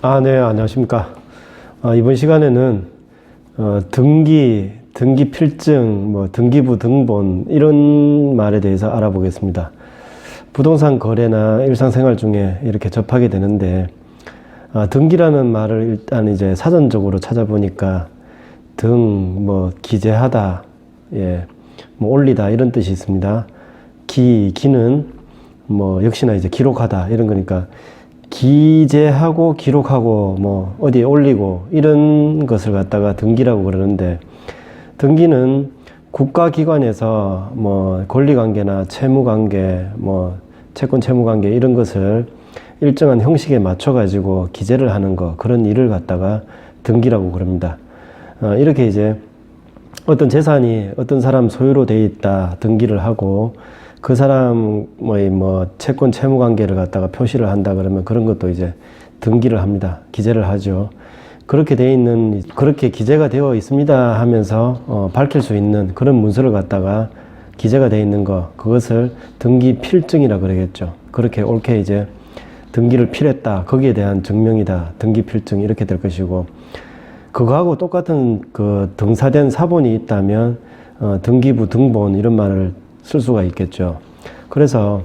아, 네, 안녕하십니까. 아, 이번 시간에는 어, 등기, 등기 필증, 뭐 등기부 등본 이런 말에 대해서 알아보겠습니다. 부동산 거래나 일상생활 중에 이렇게 접하게 되는데 아, 등기라는 말을 일단 이제 사전적으로 찾아보니까 등, 뭐 기재하다, 예, 뭐 올리다 이런 뜻이 있습니다. 기, 기는 뭐 역시나 이제 기록하다 이런 거니까 기재하고 기록하고 뭐 어디에 올리고 이런 것을 갖다가 등기라고 그러는데 등기는 국가기관에서 뭐 권리관계나 채무관계 뭐 채권 채무관계 이런 것을 일정한 형식에 맞춰 가지고 기재를 하는 거 그런 일을 갖다가 등기라고 그럽니다. 어, 이렇게 이제 어떤 재산이 어떤 사람 소유로 돼 있다 등기를 하고 그 사람의 뭐 채권 채무 관계를 갖다가 표시를 한다 그러면 그런 것도 이제 등기를 합니다. 기재를 하죠. 그렇게 돼 있는 그렇게 기재가 되어 있습니다 하면서 어, 밝힐 수 있는 그런 문서를 갖다가 기재가 돼 있는 거 그것을 등기 필증이라 그러겠죠. 그렇게 옳게 이제 등기를 필했다 거기에 대한 증명이다 등기 필증 이렇게 될 것이고 그거하고 똑같은 그 등사된 사본이 있다면 어, 등기부 등본 이런 말을 쓸 수가 있겠죠. 그래서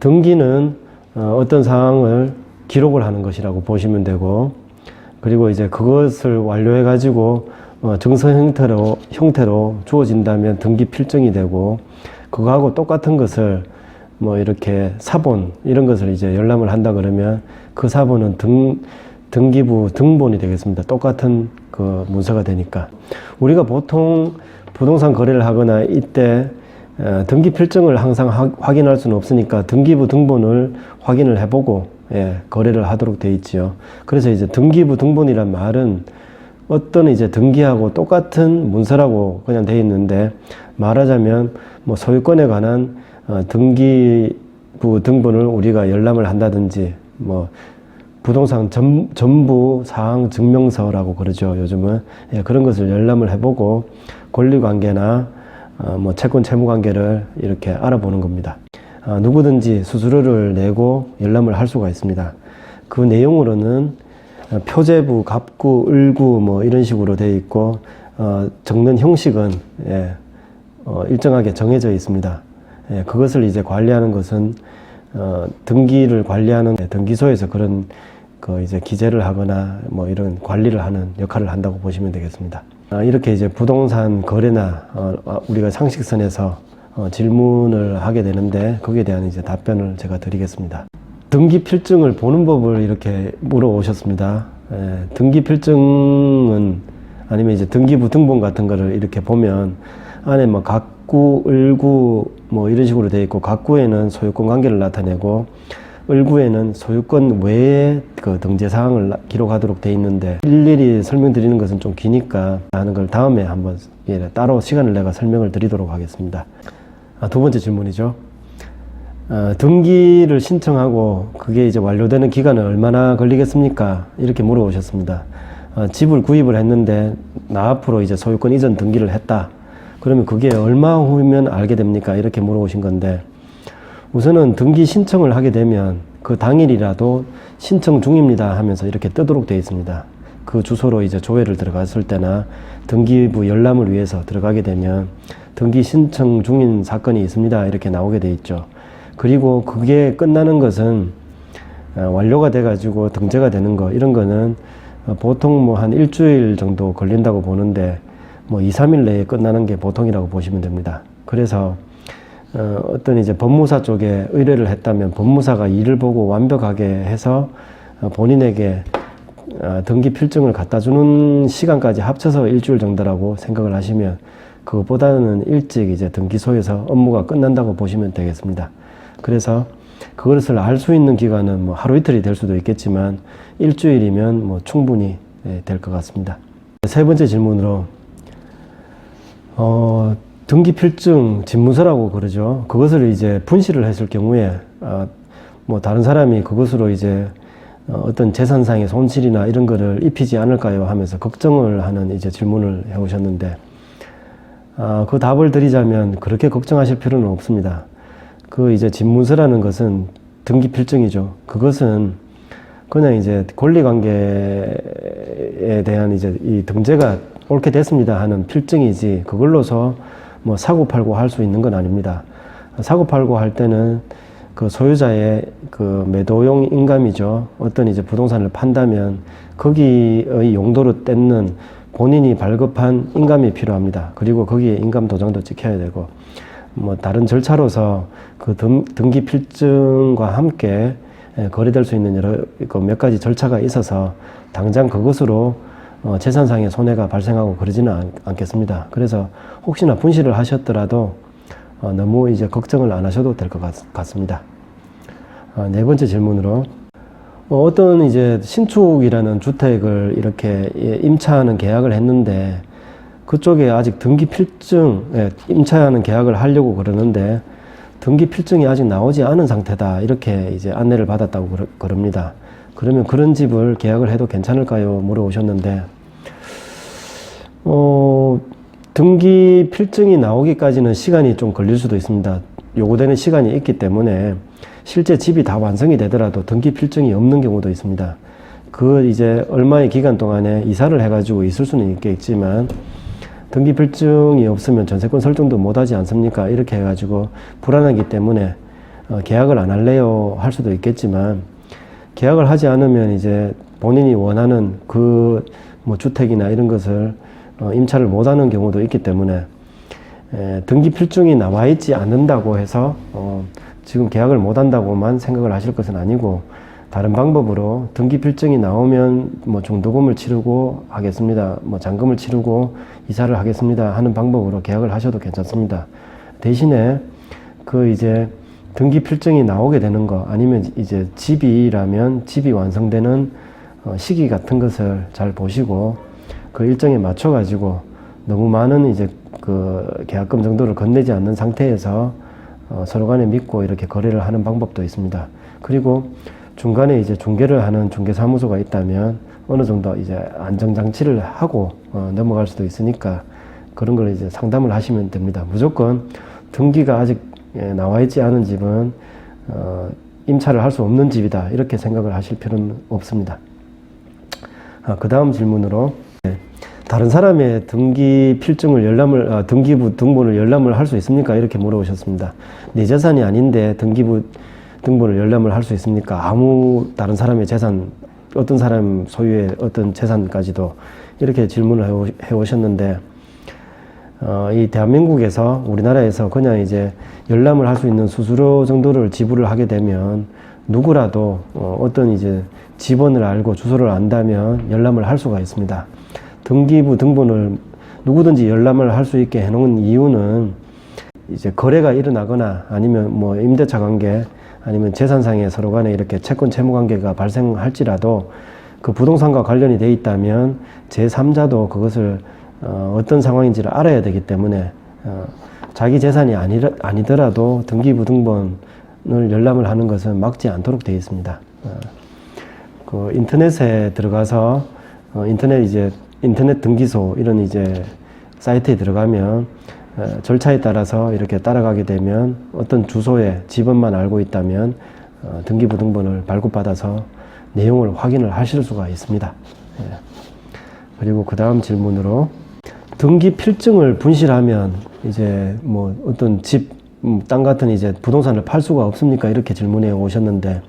등기는 어, 어떤 상황을 기록을 하는 것이라고 보시면 되고 그리고 이제 그것을 완료해 가지고 어, 증서 형태로 형태로 주어진다면 등기 필증이 되고 그거하고 똑같은 것을 뭐 이렇게 사본 이런 것을 이제 열람을 한다 그러면 그 사본은 등 등기부 등본이 되겠습니다. 똑같은 그 문서가 되니까 우리가 보통 부동산 거래를 하거나 이때 어, 등기 필증을 항상 하- 확인할 수는 없으니까 등기부 등본을 확인을 해보고 예, 거래를 하도록 돼 있지요. 그래서 이제 등기부 등본이란 말은 어떤 이제 등기하고 똑같은 문서라고 그냥 돼 있는데 말하자면 뭐 소유권에 관한 어, 등기부 등본을 우리가 열람을 한다든지 뭐 부동산 전, 전부 사항 증명서라고 그러죠. 요즘은 예, 그런 것을 열람을 해보고 권리관계나 어, 뭐 채권 채무 관계를 이렇게 알아보는 겁니다. 아, 누구든지 수수료를 내고 열람을 할 수가 있습니다. 그 내용으로는 어, 표제부, 갑구, 을구 뭐 이런 식으로 되어 있고 어, 적는 형식은 예, 어, 일정하게 정해져 있습니다. 예, 그것을 이제 관리하는 것은 어, 등기를 관리하는 등기소에서 그런 그 이제 기재를 하거나 뭐 이런 관리를 하는 역할을 한다고 보시면 되겠습니다. 아, 이렇게 이제 부동산 거래나 어, 아, 우리가 상식선에서 어, 질문을 하게 되는데 거기에 대한 이제 답변을 제가 드리겠습니다. 등기 필증을 보는 법을 이렇게 물어오셨습니다. 예, 등기 필증은 아니면 이제 등기부 등본 같은 거를 이렇게 보면 안에 뭐 각구, 을구 뭐 이런 식으로 되어 있고 각구에는 소유권 관계를 나타내고 을구에는 소유권 외에 그 등재 사항을 나- 기록하도록 되어 있는데 일일이 설명드리는 것은 좀 기니까 하는 걸 다음에 한번 예, 따로 시간을 내가 설명을 드리도록 하겠습니다. 아, 두 번째 질문이죠. 어, 등기를 신청하고 그게 이제 완료되는 기간은 얼마나 걸리겠습니까? 이렇게 물어보셨습니다. 어, 집을 구입을 했는데 나 앞으로 이제 소유권 이전 등기를 했다. 그러면 그게 얼마 후면 알게 됩니까? 이렇게 물어보신 건데 우선은 등기 신청을 하게 되면 그 당일이라도 신청 중입니다 하면서 이렇게 뜨도록 되어 있습니다. 그 주소로 이제 조회를 들어갔을 때나 등기부 열람을 위해서 들어가게 되면 등기 신청 중인 사건이 있습니다. 이렇게 나오게 돼 있죠. 그리고 그게 끝나는 것은 어, 완료가 돼가지고 등재가 되는 거 이런 거는 어, 보통 뭐 한 일주일 정도 걸린다고 보는데 뭐 2, 3일 내에 끝나는 게 보통이라고 보시면 됩니다. 그래서 어, 어떤 이제 법무사 쪽에 의뢰를 했다면 법무사가 일을 보고 완벽하게 해서 어, 본인에게 어, 등기 필증을 갖다 주는 시간까지 합쳐서 일주일 정도라고 생각을 하시면 그것보다는 일찍 이제 등기소에서 업무가 끝난다고 보시면 되겠습니다. 그래서 그것을 알 수 있는 기간은 뭐 하루 이틀이 될 수도 있겠지만 일주일이면 뭐 충분히 예, 될것 같습니다. 세 번째 질문으로 어, 등기 필증 집무서라고 그러죠. 그것을 이제 분실을 했을 경우에 어, 뭐 다른 사람이 그것으로 이제 어, 어떤 재산상의 손실이나 이런 거를 입히지 않을까요 하면서 걱정을 하는 이제 질문을 해 오셨는데 아, 그 답을 드리자면 그렇게 걱정하실 필요는 없습니다. 그 이제 집문서라는 것은 등기 필증이죠. 그것은 그냥 이제 권리 관계에 대한 이제 이 등재가 옳게 됐습니다 하는 필증이지 그걸로서 뭐 사고 팔고 할 수 있는 건 아닙니다. 사고 팔고 할 때는 그 소유자의 그 매도용 인감이죠. 어떤 이제 부동산을 판다면 거기의 용도로 떼는 본인이 발급한 인감이 필요합니다. 그리고 거기에 인감 도장도 찍혀야 되고 뭐 다른 절차로서 그 등, 등기 필증과 함께 예, 거래될 수 있는 여러 그몇 가지 절차가 있어서 당장 그것으로 어, 재산상의 손해가 발생하고 그러지는 않, 않겠습니다. 그래서 혹시나 분실을 하셨더라도 어, 너무 이제 걱정을 안 하셔도 될 것 같습니다. 어, 네 번째 질문으로 어, 어떤 이제 신축이라는 주택을 이렇게 예, 임차하는 계약을 했는데 그쪽에 아직 등기 필증, 예, 임차하는 계약을 하려고 그러는데 등기 필증이 아직 나오지 않은 상태다. 이렇게 이제 안내를 받았다고 그럽니다. 그러면 그런 집을 계약을 해도 괜찮을까요? 물어오셨는데, 어, 등기 필증이 나오기까지는 시간이 좀 걸릴 수도 있습니다. 요구되는 시간이 있기 때문에 실제 집이 다 완성이 되더라도 등기 필증이 없는 경우도 있습니다. 그 이제 얼마의 기간 동안에 이사를 해가지고 있을 수는 있겠지만 등기 필증이 없으면 전세권 설정도 못하지 않습니까? 이렇게 해가지고 불안하기 때문에 어, 계약을 안 할래요 할 수도 있겠지만 계약을 하지 않으면 이제 본인이 원하는 그 뭐 주택이나 이런 것을 어, 임차를 못하는 경우도 있기 때문에 에, 등기 필증이 나와 있지 않는다고 해서 어, 지금 계약을 못한다고만 생각을 하실 것은 아니고 다른 방법으로 등기 필증이 나오면 뭐 중도금을 치르고 하겠습니다. 뭐 잔금을 치르고 이사를 하겠습니다 하는 방법으로 계약을 하셔도 괜찮습니다. 대신에 그 이제 등기 필증이 나오게 되는 거 아니면 이제 집이라면 집이 완성되는 어, 시기 같은 것을 잘 보시고 그 일정에 맞춰 가지고 너무 많은 이제 그 계약금 정도를 건네지 않는 상태에서 어, 서로 간에 믿고 이렇게 거래를 하는 방법도 있습니다. 그리고 중간에 이제 중개를 하는 중개사무소가 있다면 어느 정도 이제 안정장치를 하고 어, 넘어갈 수도 있으니까 그런 걸 이제 상담을 하시면 됩니다. 무조건 등기가 아직 예, 나와 있지 않은 집은 어, 임차를 할 수 없는 집이다 이렇게 생각을 하실 필요는 없습니다. 아, 그 다음 질문으로 네. 다른 사람의 등기 필증을 열람을 아, 등기부 등본을 열람을 할 수 있습니까? 이렇게 물어보셨습니다. 내 재산이 아닌데 등기부 등본을 열람을 할 수 있습니까? 아무 다른 사람의 재산 어떤 사람 소유의 어떤 재산까지도 이렇게 질문을 해오, 해오셨는데 어, 이 대한민국에서 우리나라에서 그냥 이제 열람을 할 수 있는 수수료 정도를 지불을 하게 되면 누구라도 어, 어떤 이제 집원을 알고 주소를 안다면 열람을 할 수가 있습니다. 등기부 등본을 누구든지 열람을 할 수 있게 해놓은 이유는 이제 거래가 일어나거나 아니면 뭐 임대차 관계 아니면 재산상의 서로 간에 이렇게 채권 채무 관계가 발생할지라도 그 부동산과 관련이 돼 있다면 제3자도 그것을 어, 어떤 상황인지를 알아야 되기 때문에 어, 자기 재산이 아니, 아니더라도 등기부 등본을 열람을 하는 것은 막지 않도록 되어 있습니다. 어, 그 인터넷에 들어가서 어, 인터넷 이제 인터넷 등기소 이런 이제 사이트에 들어가면 어, 절차에 따라서 이렇게 따라가게 되면 어떤 주소에 집원만 알고 있다면 어, 등기부 등본을 발급받아서 내용을 확인을 하실 수가 있습니다. 예. 그리고 그 다음 질문으로 등기 필증을 분실하면 이제 뭐 어떤 집, 음, 땅 같은 이제 부동산을 팔 수가 없습니까? 이렇게 질문해 오셨는데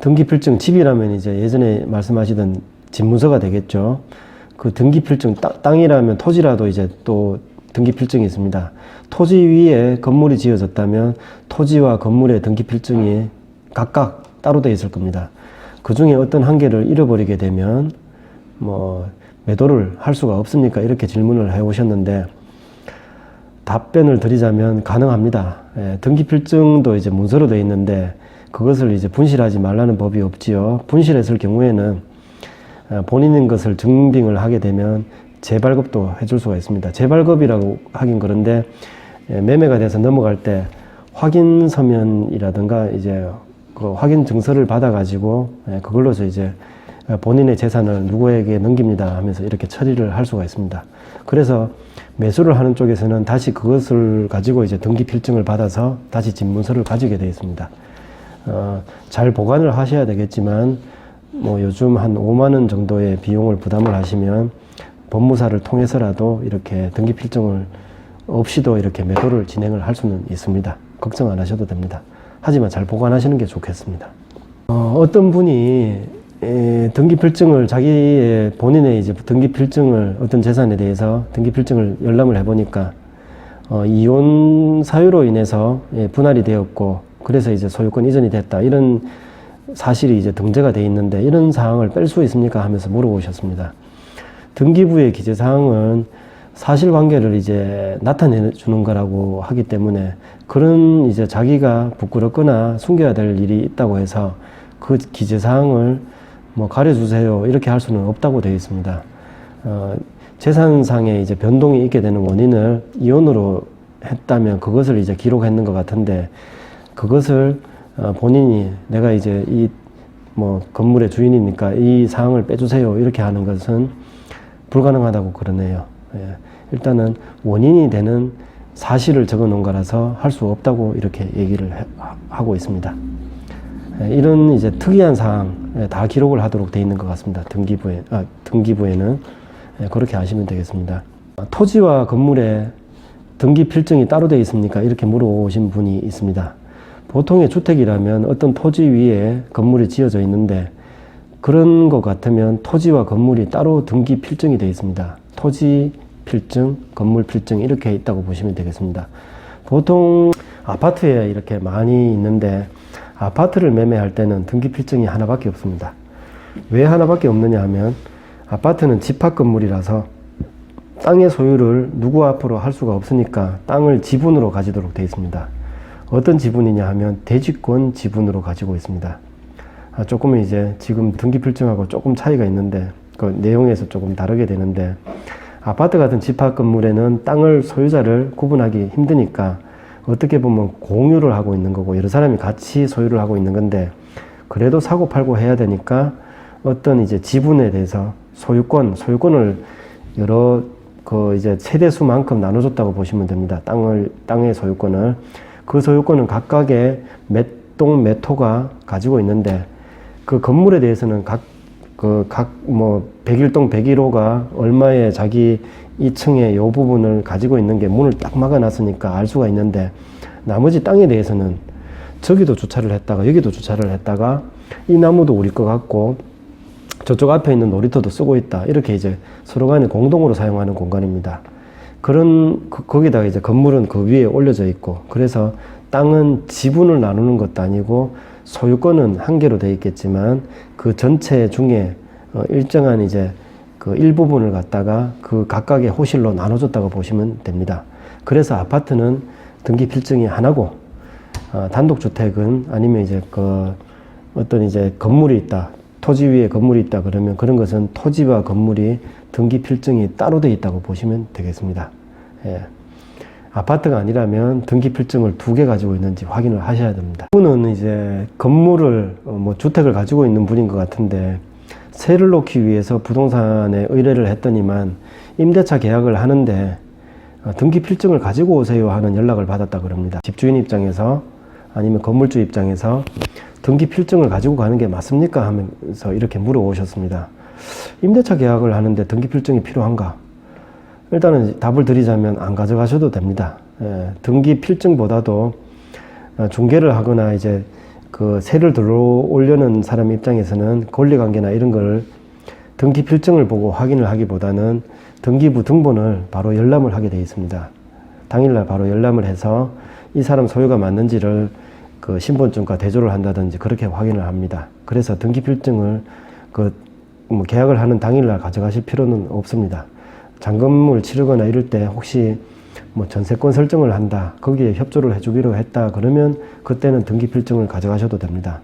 등기 필증 집이라면 이제 예전에 말씀하시던 집문서가 되겠죠. 그 등기 필증 땅 이라면 토지라도 이제 또 등기 필증이 있습니다. 토지 위에 건물이 지어졌다면 토지와 건물의 등기 필증이 각각 따로 되어 있을 겁니다. 그 중에 어떤 한 개를 잃어버리게 되면 뭐 매도를 할 수가 없습니까? 이렇게 질문을 해 오셨는데 답변을 드리자면 가능합니다. 예, 등기 필증도 이제 문서로 되어 있는데 그것을 이제 분실하지 말라는 법이 없지요. 분실했을 경우에는 어, 본인인 것을 증빙을 하게 되면 재발급도 해줄 수가 있습니다. 재발급이라고 하긴 그런데 예, 매매가 돼서 넘어갈 때 확인 서면이라든가 이제 그 확인 증서를 받아가지고 예, 그걸로서 이제 본인의 재산을 누구에게 넘깁니다 하면서 이렇게 처리를 할 수가 있습니다. 그래서 매수를 하는 쪽에서는 다시 그것을 가지고 이제 등기 필증을 받아서 다시 집문서를 가지게 되어 있습니다. 어, 잘 보관을 하셔야 되겠지만 뭐 요즘 한 5만 원 정도의 비용을 부담을 하시면 법무사를 통해서라도 이렇게 등기 필증을 없이도 이렇게 매도를 진행을 할 수는 있습니다. 걱정 안 하셔도 됩니다. 하지만 잘 보관하시는 게 좋겠습니다. 어, 떤 분이 에, 등기 필증을 자기의 본인의 이제 등기 필증을 어떤 재산에 대해서 등기 필증을 열람을 해보니까 어, 이혼 사유로 인해서 예, 분할이 되었고 그래서 이제 소유권 이전이 됐다 이런 사실이 이제 등재가 돼 있는데 이런 사항을 뺄 수 있습니까 하면서 물어보셨습니다. 등기부의 기재 사항은 사실관계를 이제 나타내 주는 거라고 하기 때문에 그런 이제 자기가 부끄럽거나 숨겨야 될 일이 있다고 해서 그 기재 사항을 뭐 가려주세요 이렇게 할 수는 없다고 되어 있습니다. 어, 재산상의 이제 변동이 있게 되는 원인을 이혼으로 했다면 그것을 이제 기록했는 것 같은데 그것을 어, 본인이 내가 이제 이 뭐 건물의 주인이니까 이 사항을 빼주세요 이렇게 하는 것은 불가능하다고 그러네요. 예. 일단은 원인이 되는 사실을 적어 놓은 거라서 할 수 없다고 이렇게 얘기를 해- 하고 있습니다. 예, 이런 이제 특이한 사항 예, 다 기록을 하도록 돼 있는 것 같습니다. 등기부에 아, 등기부에는 예, 그렇게 하시면 되겠습니다. 아, 토지와 건물에 등기 필증이 따로 되어 있습니까? 이렇게 물어보신 분이 있습니다. 보통의 주택이라면 어떤 토지 위에 건물이 지어져 있는데 그런 것 같으면 토지와 건물이 따로 등기 필증이 되어 있습니다. 토지 필증, 건물 필증 이렇게 있다고 보시면 되겠습니다. 보통 아파트에 이렇게 많이 있는데 아파트를 매매할 때는 등기 필증이 하나밖에 없습니다. 왜 하나밖에 없느냐 하면 아파트는 집합 건물이라서 땅의 소유를 누구 앞으로 할 수가 없으니까 땅을 지분으로 가지도록 되어 있습니다. 어떤 지분이냐 하면 대지권 지분으로 가지고 있습니다. 아, 조금은 이제 지금 등기 필증하고 조금 차이가 있는데 그 내용에서 조금 다르게 되는데 아파트 같은 집합 건물에는 땅을 소유자를 구분하기 힘드니까 어떻게 보면 공유를 하고 있는 거고 여러 사람이 같이 소유를 하고 있는 건데 그래도 사고 팔고 해야 되니까 어떤 이제 지분에 대해서 소유권 소유권을 여러 그 이제 세대 수만큼 나눠줬다고 보시면 됩니다. 땅을 땅의 소유권을 그 소유권은 각각의 몇 동 몇 호가 가지고 있는데 그 건물에 대해서는 각 그 각 뭐 101동 101호가 얼마의 자기 2층의 요 부분을 가지고 있는 게 문을 딱 막아놨으니까 알 수가 있는데 나머지 땅에 대해서는 저기도 주차를 했다가 여기도 주차를 했다가 이 나무도 우리 거 같고 저쪽 앞에 있는 놀이터도 쓰고 있다 이렇게 이제 서로 간에 공동으로 사용하는 공간입니다. 그런 그- 거기다가 이제 건물은 그 위에 올려져 있고 그래서 땅은 지분을 나누는 것도 아니고 소유권은 한 개로 되어 있겠지만 그 전체 중에 어, 일정한 이제 그 일부분을 갖다가 그 각각의 호실로 나눠줬다고 보시면 됩니다. 그래서 아파트는 등기 필증이 하나고 어, 단독주택은 아니면 이제 그 어떤 이제 건물이 있다. 토지 위에 건물이 있다 그러면 그런 것은 토지와 건물이 등기 필증이 따로 되어 있다고 보시면 되겠습니다. 예. 아파트가 아니라면 등기 필증을 두 개 가지고 있는지 확인을 하셔야 됩니다. 분은 이제 건물을 어, 뭐 주택을 가지고 있는 분인 것 같은데 세를 놓기 위해서 부동산에 의뢰를 했더니만 임대차 계약을 하는데 어, 등기 필증을 가지고 오세요 하는 연락을 받았다 그럽니다. 집주인 입장에서 아니면 건물주 입장에서 등기 필증을 가지고 가는 게 맞습니까 하면서 이렇게 물어보셨습니다. 임대차 계약을 하는데 등기 필증이 필요한가? 일단은 답을 드리자면 안 가져가셔도 됩니다. 예, 등기 필증보다도 어, 중개를 하거나 이제 그 세를 들어오려는 사람 입장에서는 권리관계나 이런 걸 등기 필증을 보고 확인을 하기보다는 등기부 등본을 바로 열람을 하게 되어 있습니다. 당일날 바로 열람을 해서 이 사람 소유가 맞는지를 그 신분증과 대조를 한다든지 그렇게 확인을 합니다. 그래서 등기 필증을 그 뭐 계약을 하는 당일날 가져가실 필요는 없습니다. 잔금을 치르거나 이럴 때 혹시 뭐 전세권 설정을 한다 거기에 협조를 해주기로 했다 그러면 그때는 등기 필증을 가져가셔도 됩니다.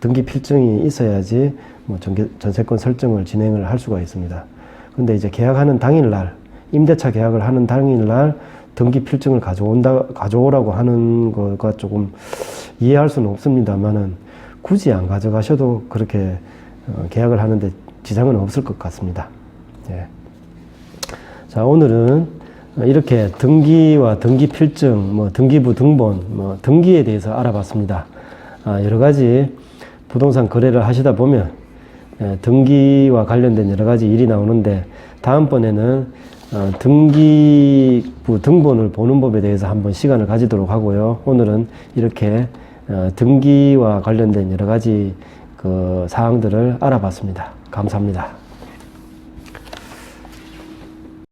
등기 필증이 있어야지 뭐 전개, 전세권 설정을 진행을 할 수가 있습니다. 근데 이제 계약하는 당일날 임대차 계약을 하는 당일날 등기 필증을 가져온다 가져오라고 하는 거가 조금 이해할 수는 없습니다만은 굳이 안 가져가셔도 그렇게 어, 계약을 하는데 지장은 없을 것 같습니다. 예. 자, 오늘은 이렇게 등기와 등기 필증, 뭐 등기부 등본, 뭐 등기에 대해서 알아봤습니다. 아, 여러 가지 부동산 거래를 하시다 보면 예, 등기와 관련된 여러 가지 일이 나오는데 다음번에는 어, 등기부 등본을 보는 법에 대해서 한번 시간을 가지도록 하고요. 오늘은 이렇게 어, 등기와 관련된 여러 가지 그 사항들을 알아봤습니다. 감사합니다.